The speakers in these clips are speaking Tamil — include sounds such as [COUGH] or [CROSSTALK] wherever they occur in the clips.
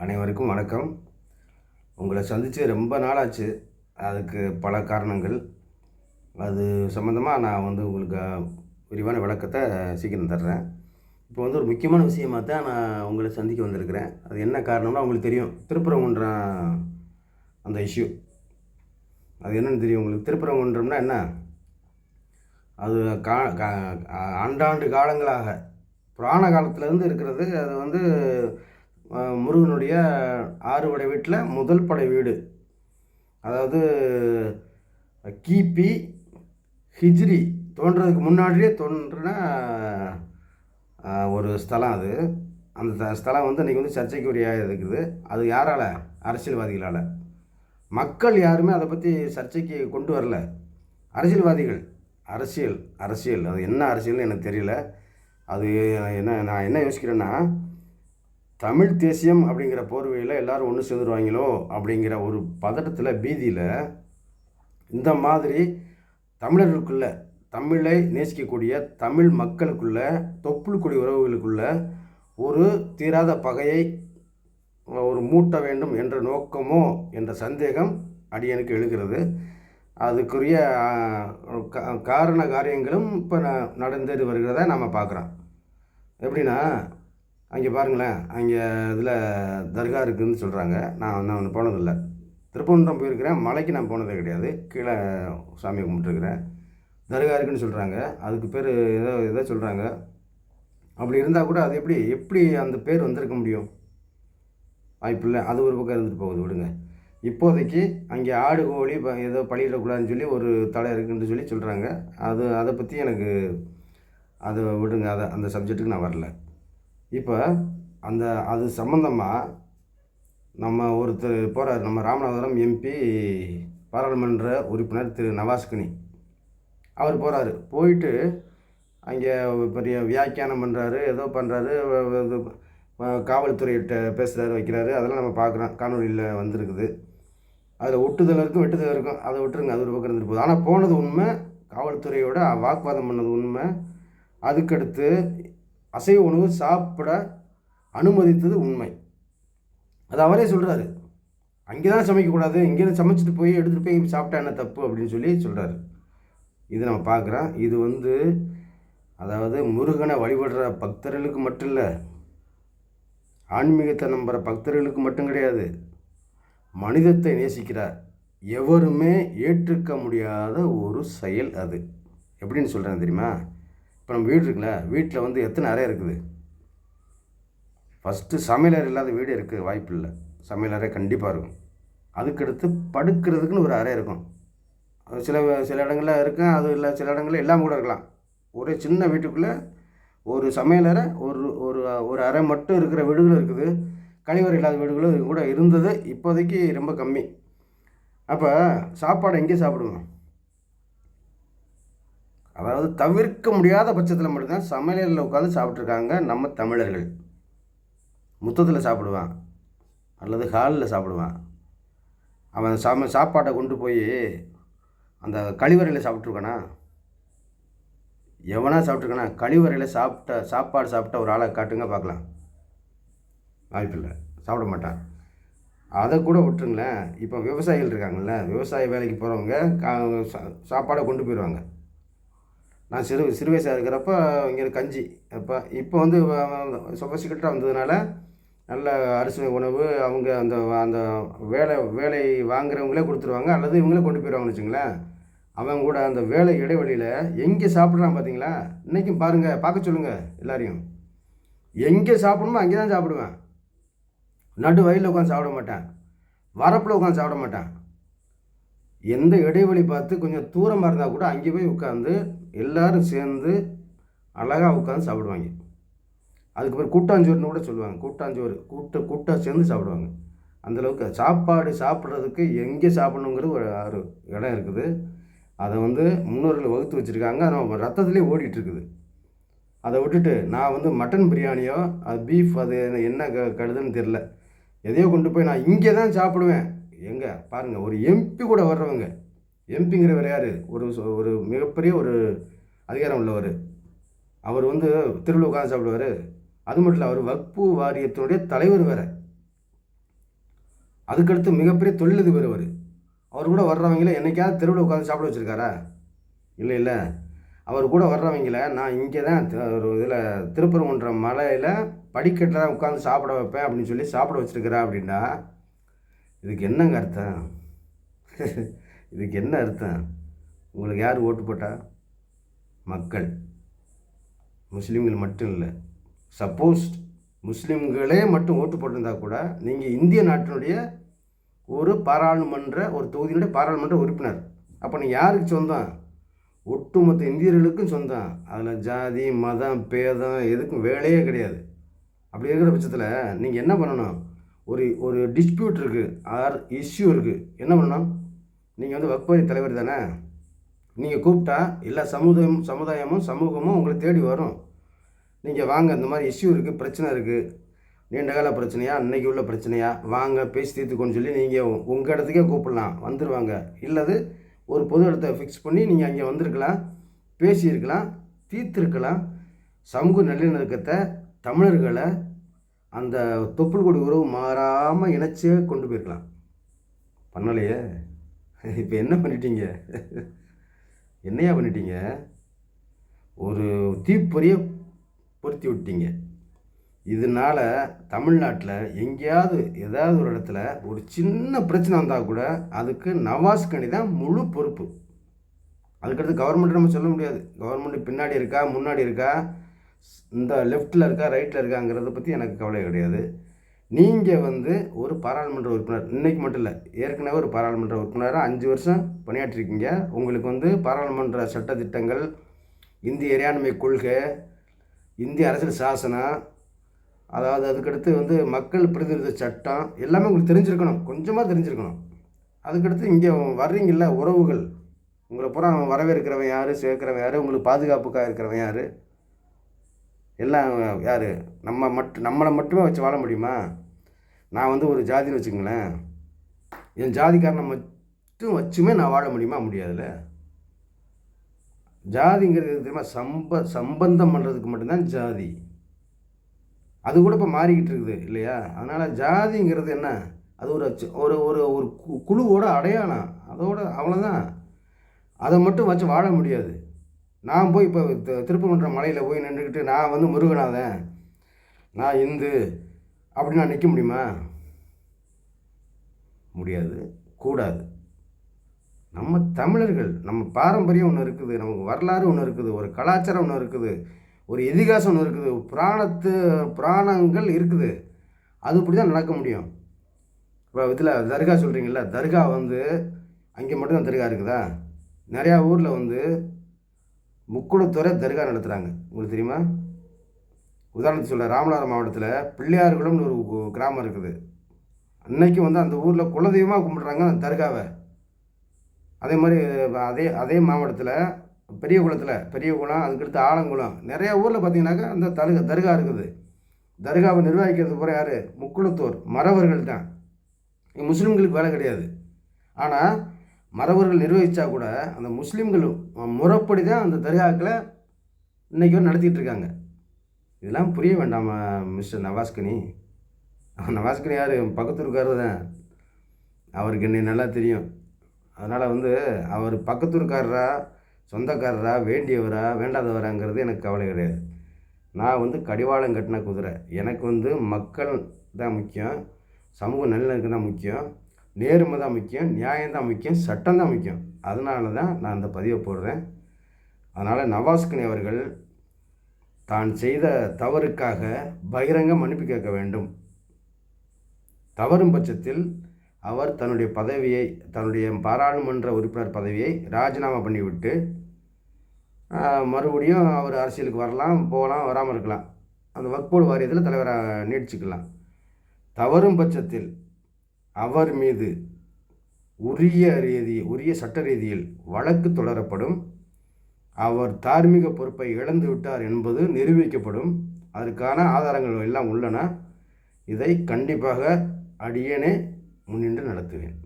அனைவருக்கும் வணக்கம். உங்களை சந்தித்து ரொம்ப நாளாச்சு. அதுக்கு பல காரணங்கள். அது சம்மந்தமாக நான் வந்து உங்களுக்கு விரிவான விளக்கத்தை சீக்கிரம் தர்றேன். இப்போ வந்து ஒரு முக்கியமான விஷயமாக தான் நான் உங்களை சந்திக்க வந்திருக்கிறேன். அது என்ன காரணம்னா உங்களுக்கு தெரியும். திருப்பரங்குன்றம் அந்த இஷ்யூ அது என்னென்னு தெரியும் உங்களுக்கு. திருப்பரங்குன்றம்னா என்ன? அது கா கா- ஆண்டாண்டு காலங்களாக புராண காலத்துலேருந்து இருக்கிறது. அது வந்து முருகனுடைய முருகனுடைய ஆறுபடை வீட்டில் முதல் படை வீடு. அதாவது கிபி ஹிஜ்ரி தோன்றதுக்கு முன்னாடியே தோன்றின ஒரு ஸ்தலம் அது. அந்த த- ஸ்தலம் வந்து இன்றைக்கி வந்து சர்ச்சைக்குரியாக இருக்குது. அது யாரால்? அரசியல்வாதிகளால். மக்கள் யாருமே அதை பற்றி சர்ச்சைக்கு கொண்டு வரல. அரசியல்வாதிகள். அரசியல் அரசியல். அது என்ன அரசியல்னு எனக்கு தெரியல. அது என்ன நான் என்ன யோசிக்கிறேன்னா தமிழ் தேசியம் அப்படிங்கிற போர்வையில் எல்லாரும் ஒன்று சேர்ந்துருவாங்களோ அப்படிங்கிற ஒரு பதட்டத்தில் பீதியில் இந்த மாதிரி தமிழர்களுக்குள்ள தமிழை நேசிக்கக்கூடிய தமிழ் மக்களுக்குள்ள தொப்புள்குடி உறவுகளுக்குள்ள ஒரு தீராத பகையை ஒரு மூட்ட வேண்டும் என்ற நோக்கமோ என்ற சந்தேகம் அடியனுக்கு எழுகிறது. அதுக்குரிய காரண காரியங்களும் இப்போ நடந்து வருகிறத நம்ம பார்க்குறோம் எப்படின்னா அங்கே பாருங்களேன் அங்கே இதில் தர்கா இருக்குதுன்னு சொல்கிறாங்க. நான் நான் போனதில்லை. திருப்பூன்றம் போயிருக்கிறேன். மலைக்கு நான் போனதே கிடையாது. கீழே சாமி கும்பிட்டுருக்கிறேன். தர்கா இருக்குன்னு சொல்கிறாங்க. அதுக்கு பேர் ஏதோ ஏதோ சொல்கிறாங்க. அப்படி இருந்தால் கூட அது எப்படி எப்படி அந்த பேர் வந்திருக்க முடியும்? வாய்ப்பில்லை அது ஒரு பக்கம் இருந்துட்டு போகுது. விடுங்க. இப்போதைக்கு அங்கே ஆடு கோழி ப- ஏதோ பழியிடக்கூடாதுன்னு சொல்லி ஒரு தடை இருக்குன்னு சொல்லி சொல்கிறாங்க. அது அதை பற்றி எனக்கு அதை விடுங்க. அதை அந்த சப்ஜெக்ட்டுக்கு நான் வரல. இப்போ அந்த அது சம்மந்தமாக நம்ம ஒருத்தர் போகிறார் நம்ம ராமநாதபுரம் எம்பி பாராளுமன்ற உறுப்பினர் திரு நவாஸ்கினி. அவர் போகிறாரு போயிட்டு அங்கே பெரிய வியாக்கியானம் பண்ணுறாரு ஏதோ பண்ணுறாரு காவல்துறையிட்ட பேசுகிறாரு வைக்கிறாரு. அதெல்லாம் நம்ம பார்க்குறோம் காணொலியில் வந்திருக்குது. அதில் ஒட்டுதல் இருக்கும் வெட்டுதல் இருக்கும். அதை விட்டுருங்க. அது ஒரு பக்கம் இருந்துட்டு போகுது. ஆனால் போனது உண்மை. காவல்துறையோட வாக்குவாதம் பண்ணது உண்மை. அதுக்கடுத்து அசைவ உணவு சாப்பிட அனுமதித்தது உண்மை. அது அவரே சொல்கிறாரு அங்கே தான் சமைக்கக்கூடாது இங்கேருந்து சமைச்சிட்டு போய் எடுத்துகிட்டு போய் சாப்பிட்டா என்ன தப்பு அப்படின்னு சொல்லி சொல்கிறாரு இது நம்ம பார்க்குறோம். இது வந்து அதாவது முருகனை வழிபடுற பக்தர்களுக்கு மட்டும் இல்லை ஆன்மீகத்தை நம்புகிற பக்தர்களுக்கு மட்டும் கிடையாது மனிதத்தை நேசிக்கிறார். எவருமே ஏற்றுக்க முடியாத ஒரு செயல் அது. எப்படின்னு சொல்கிறேன் தெரியுமா? இப்போ நம்ம வீடு இருக்குல்ல வீட்டில் வந்து எத்தனை அறை இருக்குது? ஃபஸ்ட்டு சமையலறை இல்லாத வீடு இருக்குது வாய்ப்பு இல்லை. சமையலறை கண்டிப்பாக இருக்கும். அதுக்கடுத்து படுக்கிறதுக்குன்னு ஒரு அறை இருக்கும். அது சில சில இடங்களில் இருக்கும் அது இல்லை சில இடங்களில் எல்லாம் கூட இருக்கலாம். ஒரே சின்ன வீட்டுக்குள்ளே ஒரு சமையலறை ஒரு ஒரு ஒரு அறை மட்டும் இருக்கிற வீடுகளும் இருக்குது. கழிவறை இல்லாத வீடுகளும் கூட இருந்தது இப்போதைக்கு ரொம்ப கம்மி. அப்போ சாப்பாடு எங்கே சாப்பிடுவோம்? அதாவது தவிர்க்க முடியாத பட்சத்தில் மட்டும்தான் சமையலில் உட்காந்து சாப்பிட்ருக்காங்க நம்ம தமிழர்கள். முத்தத்தில் சாப்பிடுவான். அல்லது ஹாலில் சாப்பிடுவான். அவன் சம சாப்பாட்டை கொண்டு போய் அந்த கழிவறையில் சாப்பிட்ருக்கானா எவனா சாப்பிட்ருக்கானா கழிவறையில் சாப்பிட்ட சாப்பாடு சாப்பிட்ட ஒரு ஆளை காட்டுங்க பார்க்கலாம். வாய்ப்பில்லை சாப்பிட மாட்டான். அதை கூட விட்டுருங்களேன். இப்போ விவசாயிகள் இருக்காங்கள்ல விவசாய வேலைக்கு போகிறவங்க கா சா- சாப்பாடை கொண்டு போயிடுவாங்க நான் சிறு சிறு வயசாக இருக்கிறப்ப இங்கே கஞ்சி. அப்போ இப்போ வந்து சொபசிக்கிட்டாக வந்ததுனால நல்ல அரிசி உணவு அவங்க அந்த அந்த வேலை வேலை வாங்குறவங்களே கொடுத்துருவாங்க. அல்லது இவங்களே கொண்டு போயிடுவாங்கன்னு வச்சுங்களேன். அவன் கூட அந்த வேலை இடைவெளியில் எங்கே சாப்பிட்றான் பார்த்தீங்களா இன்றைக்கும் பாருங்கள் பார்க்க சொல்லுங்கள் எல்லாரையும். எங்கே சாப்பிடணுமோ அங்கே தான் சாப்பிடுவேன். நடு வயலில் உட்காந்து சாப்பிட மாட்டேன். வரப்பில் உட்காந்து சாப்பிட மாட்டேன். எந்த இடைவெளி பார்த்து கொஞ்சம் தூரமாக இருந்தால் கூட அங்கே போய் உட்காந்து எல்லாரும் சேர்ந்து அழகாக உட்காந்து சாப்பிடுவாங்க. அதுக்கப்புறம் பேர் கூட்டாஞ்சோறுன்னு கூட சொல்லுவாங்க. கூட்டாஞ்சோறு கூட்ட கூட்டாக சேர்ந்து சாப்பிடுவாங்க. அந்தளவுக்கு சாப்பாடு சாப்பிட்றதுக்கு எங்கே சாப்பிடணுங்கிறது ஒரு ஒரு இடம் இருக்குது. அதை வந்து முன்னோர்கள் வகுத்து வச்சுருக்காங்க. அது நம்ம ரத்தத்துலேயே ஓடிட்டுருக்குது. அதை விட்டுட்டு நான் வந்து மட்டன் பிரியாணியோ அது பீஃப் அது என்ன க கடுதுன்னு தெரில எதையோ கொண்டு போய் நான் இங்கே தான் சாப்பிடுவேன். எங்கே? பாருங்கள் ஒரு எம்பி கூட வர்றவங்க. எம்பிங்கிறவர் யார்? ஒரு ஒரு மிகப்பெரிய ஒரு அதிகாரம் உள்ளவர். அவர் வந்து திருவிழா உட்காந்து சாப்பிடுவார். அது மட்டும் இல்லை அவர் வக்பு வாரியத்தினுடைய தலைவர் வேறு. அதுக்கடுத்து மிகப்பெரிய தொழிலதிபர் அவர். அவர் கூட வர்றவங்கள என்னைக்காவது தெருவில் உட்காந்து சாப்பிட வச்சுருக்காரா? இல்லை இல்லை. அவர் கூட வர்றவங்கள நான் இங்கே தான் ஒரு இதில் திருப்பரங்குன்ற மலையில் படிக்கட்டில் தான் உட்காந்து சாப்பிட வைப்பேன் அப்படின்னு சொல்லி சாப்பிட வச்சுருக்கிறா அப்படின்னா இதுக்கு என்னங்க அர்த்தம்? [LAUGHS] இதுக்கு என்ன அர்த்தம்? உங்களுக்கு யார் ஓட்டு போட்டா? மக்கள். முஸ்லீம்கள் மட்டும் இல்லை. சப்போஸ் முஸ்லீம்களே மட்டும் ஓட்டு போட்டிருந்தா கூட நீங்கள் இந்திய நாட்டினுடைய ஒரு பாராளுமன்ற ஒரு தொகுதியினுடைய பாராளுமன்ற உறுப்பினர். அப்போ நீங்கள் யாருக்கு சொந்தம்? ஒட்டுமொத்த இந்தியர்களுக்கும் சொந்தம். அதில் ஜாதி மதம் பேதம் எதுக்கும் வேலையே கிடையாது. அப்படி இருக்கிற பட்சத்தில் நீங்கள் என்ன பண்ணணும்? ஒரு ஒரு டிஸ்பியூட் இருக்குது ஆர் இஷ்யூ இருக்குது என்ன பண்ணணும்? நீங்கள் வந்து வக்பரி தலைவர் தானே? நீங்கள் கூப்பிட்டா எல்லா சமுதாயம் சமுதாயமும் சமூகமும் உங்களை தேடி வரும். நீங்கள் வாங்க இந்த மாதிரி இஷ்யூ இருக்குது பிரச்சனை இருக்குது நீண்ட கால பிரச்சனையா? இன்னைக்கு உள்ள பிரச்சனையா? வாங்க பேசி தீர்த்துக்கோன்னு சொல்லி நீங்கள் உங்கள் இடத்துக்கே கூப்பிடலாம். வந்துடுவாங்க இல்லது ஒரு பொது இடத்த ஃபிக்ஸ் பண்ணி நீங்கள் அங்கே வந்திருக்கலாம் பேசியிருக்கலாம் தீர்த்துருக்கலாம். சமூக நல்லிணக்கத்தை தமிழர்களை அந்த தொப்புள் கொடி உறவு மாறாமல் இணைச்சே கொண்டு போயிருக்கலாம். பண்ணலையே? இப்போ என்ன பண்ணிட்டீங்க? என்னையா பண்ணிட்டீங்க? ஒரு தீப்பொறியை பொருத்தி விட்டீங்க. இதனால் தமிழ்நாட்டில் எங்கேயாவது ஏதாவது ஒரு இடத்துல ஒரு சின்ன பிரச்சனை வந்தால் கூட அதுக்கு நவாஸ் கணி தான் முழு பொறுப்பு. அதுக்கடுத்து கவர்மெண்ட் நம்ம சொல்ல முடியாது. கவர்மெண்ட் பின்னாடி இருக்கா முன்னாடி இருக்கா இந்த லெஃப்ட்டில் இருக்கா ரைட்டில் இருக்காங்கிறத பற்றி எனக்கு கவலை கிடையாது. நீங்கள் வந்து ஒரு பாராளுமன்ற உறுப்பினர் இன்றைக்கி மட்டும் இல்லை ஏற்கனவே ஒரு பாராளுமன்ற உறுப்பினராக அஞ்சு வருஷம் பணியாற்றிருக்கீங்க. உங்களுக்கு வந்து பாராளுமன்ற சட்டத்திட்டங்கள் இந்திய இறையாண்மை கொள்கை இந்திய அரசியல் சாசனம் அதாவது அதுக்கடுத்து வந்து மக்கள் பிரதிநிதி சட்டம் எல்லாமே உங்களுக்கு தெரிஞ்சிருக்கணும் கொஞ்சமாக தெரிஞ்சிருக்கணும். அதுக்கடுத்து இங்கே வர்றீங்கள்ல உறவுகள். உங்களை பூரா வரவேற்கிறவன் யார் சேர்க்கிறவன் யார் உங்களுக்கு பாதுகாப்புக்காக இருக்கிறவன் யார்? எல்லாம் யார்? நம்ம மட்டும் நம்மளை மட்டுமே வச்சு வாழ முடியுமா? நான் வந்து ஒரு ஜாதின்னு வச்சுக்கங்களேன். என் ஜாதிக்காரனை மட்டும் வச்சுமே நான் வாழ முடியுமா? முடியாதுல்ல. ஜாதிங்கிறது தெரியுமா? சம்ப சம்பந்தம் பண்ணுறதுக்கு மட்டும்தான் ஜாதி. அது கூட இப்போ மாறிக்கிட்டு இருக்குது இல்லையா? அதனால் ஜாதிங்கிறது என்ன? அது ஒரு ஒரு ஒரு ஒரு கு- குழுவோட அடையாளம். அதோட அவ்வளோதான் அதை மட்டும் வச்சு வாழ முடியாது. நான் போய் இப்போ திருப்பமன்ற மலையில் போய் நின்றுக்கிட்டு நான் வந்து முருகனாதன். நான் இந்து அப்படின்னு நான் நிற்க முடியுமா? முடியாது. கூடாது. நம்ம தமிழர்கள் நம்ம பாரம்பரியம் ஒன்று இருக்குது நமக்கு வரலாறு ஒன்று இருக்குது ஒரு கலாச்சாரம் ஒன்று இருக்குது ஒரு இதிகாசம் ஒன்று இருக்குது புராணத்து புராணங்கள் இருக்குது. அது இப்படி தான் நடக்க முடியும். இப்போ இதில் தர்கா சொல்கிறீங்களா தர்கா வந்து அங்கே மட்டும்தான் தர்கா இருக்குதா? நிறையா ஊரில் வந்து முக்குளத்துறை தர்கா நடத்துகிறாங்க உங்களுக்கு தெரியுமா? உதாரணத்துக்கு சொல்ல ராமநாதபுரம் மாவட்டத்தில் பிள்ளையார்குளம்னு ஒரு கு- கிராமம் இருக்குது. அன்னைக்கு வந்து அந்த ஊரில் குலதெய்வமாக கும்பிட்றாங்க அந்த தர்காவை. அதே மாதிரி அதே அதே மாவட்டத்தில் பெரிய குளத்தில் பெரிய குளம் அதுக்கடுத்து ஆலங்குளம் நிறையா ஊரில் பார்த்தீங்கன்னாக்கா அந்த தருகா தர்கா இருக்குது. தர்காவை நிர்வகிக்கிறது பூரா யார்? முக்குளத்தோர் மறவர்கள் தான் முஸ்லீம்களுக்கு வேலை கிடையாது. ஆனால் மறவர்கள் நிர்வகித்தா கூட அந்த முஸ்லீம்கள் முறைப்படி தான் அந்த தர்காக்களை இன்றைக்கி வரை இருக்காங்க இதெல்லாம் புரிய வேண்டாமா மிஸ்டர் நவாஸ்கனி? நவாஸ்கனி யார்? பக்கத்தூருக்காரர் தான். அவருக்கு என்னை நல்லா தெரியும். அதனால் வந்து அவர் பக்கத்தூர்காரரா சொந்தக்காரரா வேண்டியவரா வேண்டாதவராங்கிறது எனக்கு கவலை கிடையாது. நான் வந்து கடிவாளம் கட்டின குதிரை. எனக்கு வந்து மக்கள் தான் முக்கியம். சமூக நல்லிணக்கம் தான் முக்கியம். நேர்மை தான் முக்கியம் நியாயம் தான் முக்கியம் சட்டம் தான் முக்கியம். அதனால தான் நான் அந்த பதிவை போடுறேன். அதனால் நவாஸ்கனி அவர்கள் தான் செய்த தவறுக்காக பகிரங்க மன்னிப்பு கேட்க வேண்டும். தவறும் பட்சத்தில் அவர் தன்னுடைய பதவியை தன்னுடைய பாராளுமன்ற உறுப்பினர் பதவியை ராஜினாமா பண்ணிவிட்டு மறுபடியும் அவர் அரசியலுக்கு வரலாம் போகலாம் வராமல் இருக்கலாம். அந்த வக்போர்டு வாரியத்தில் தலைவராக நீடிச்சுக்கலாம். தவறும் பட்சத்தில் அவர் மீது உரிய ரீதி உரிய சட்ட ரீதியில் வழக்கு தொடரப்படும். அவர் தார்மீக பொறுப்பை இழந்து விட்டார் என்பது நிரூபிக்கப்படும். அதற்கான ஆதாரங்கள் எல்லாம் உள்ளன. இதை கண்டிப்பாக அடியேனே முன்னின்று நடத்துவேன்.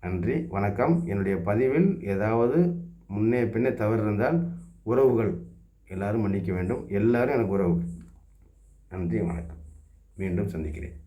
நன்றி வணக்கம். என்னுடைய பதிவில் ஏதாவது முன்னே பின்னே தவறு இருந்தால் உறவுகள் எல்லாரும் மன்னிக்க வேண்டும். எல்லாரும் எனக்கு உறவுகள். நன்றி வணக்கம். மீண்டும் சந்திக்கிறேன்.